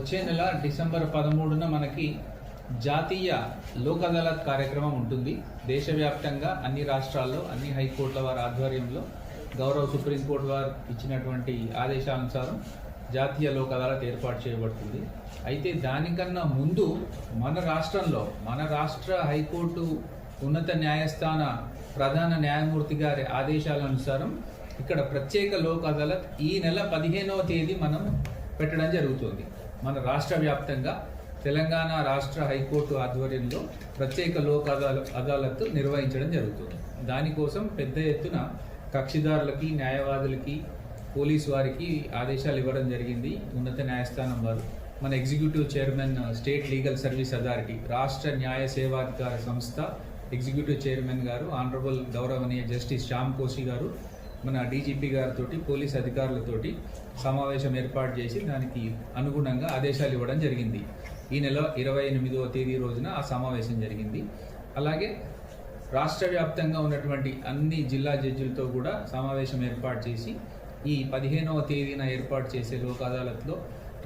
వచ్చే నెల డిసెంబర్ పదమూడున మనకి జాతీయ లోక్ అదాలత్ కార్యక్రమం ఉంటుంది. దేశవ్యాప్తంగా అన్ని రాష్ట్రాల్లో అన్ని హైకోర్టుల వారి ఆధ్వర్యంలో గౌరవ సుప్రీంకోర్టు వారు ఇచ్చినటువంటి ఆదేశానుసారం జాతీయ లోక్ అదాలత్ ఏర్పాటు చేయబడుతుంది. అయితే దానికన్నా ముందు మన రాష్ట్రంలో మన రాష్ట్ర హైకోర్టు ఉన్నత న్యాయస్థాన ప్రధాన న్యాయమూర్తి గారి ఆదేశాల అనుసారం ఇక్కడ ప్రత్యేక లోక్ అదాలత్ ఈ నెల పదిహేనవ తేదీ మనం పెట్టడం జరుగుతుంది. మన రాష్ట్ర వ్యాప్తంగా తెలంగాణ రాష్ట్ర హైకోర్టు ఆధ్వర్యంలో ప్రత్యేక లోక్ అదాల అదాలత్ నిర్వహించడం జరుగుతుంది. దానికోసం పెద్ద ఎత్తున కక్షిదారులకి న్యాయవాదులకి పోలీసు వారికి ఆదేశాలు ఇవ్వడం జరిగింది. ఉన్నత న్యాయస్థానం వారు. మన executive chairman state legal service authority రాష్ట్ర న్యాయ సేవాధికార సంస్థ ఎగ్జిక్యూటివ్ చైర్మన్ గారు ఆనరబుల్ గౌరవనీయ జస్టిస్ శ్యామ్ కోసి గారు మన డీజీపీ గారితో పోలీస్ అధికారులతోటి సమావేశం ఏర్పాటు చేసి దానికి అనుగుణంగా ఆదేశాలు ఇవ్వడం జరిగింది. ఈ నెల ఇరవై ఎనిమిదవ తేదీ రోజున ఆ సమావేశం జరిగింది. అలాగే రాష్ట్ర వ్యాప్తంగా ఉన్నటువంటి అన్ని జిల్లా జడ్జిలతో కూడా సమావేశం ఏర్పాటు చేసి ఈ పదిహేనవ తేదీన ఏర్పాటు చేసే లోక్ అదాలత్లో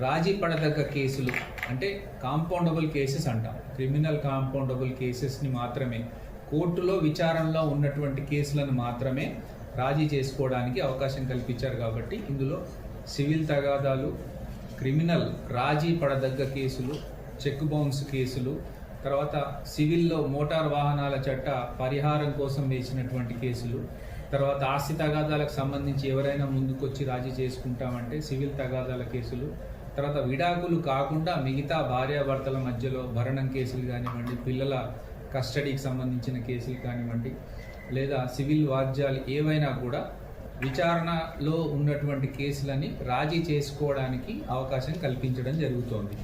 రాజీ పడదగ్గ కేసులు అంటే కాంపౌండబుల్ కేసెస్ అంటాం. క్రిమినల్ కాంపౌండబుల్ కేసెస్ని మాత్రమే కోర్టులో విచారణలో ఉన్నటువంటి కేసులను మాత్రమే రాజీ చేసుకోవడానికి అవకాశం కల్పించారు కాబట్టి ఇందులో సివిల్ తగాదాలు క్రిమినల్ రాజీ పడదగ్గ కేసులు చెక్ బౌన్స్ కేసులు తర్వాత సివిల్లో మోటార్ వాహనాల చట్ట పరిహారం కోసం వేసినటువంటి కేసులు తర్వాత ఆస్తి తగాదాలకు సంబంధించి ఎవరైనా ముందుకొచ్చి రాజీ చేసుకుంటామంటే సివిల్ తగాదాల కేసులు తర్వాత విడాకులు కాకుండా మిగతా భార్యాభర్తల మధ్యలో భరణం కేసులు కానివ్వండి పిల్లల కస్టడీకి సంబంధించిన కేసులు కానివ్వండి లేదా సివిల్ వాద్యాలు ఏవైనా కూడా విచారణలో ఉన్నటువంటి కేసులని రాజీ చేసుకోవడానికి అవకాశం కల్పించడం జరుగుతోంది.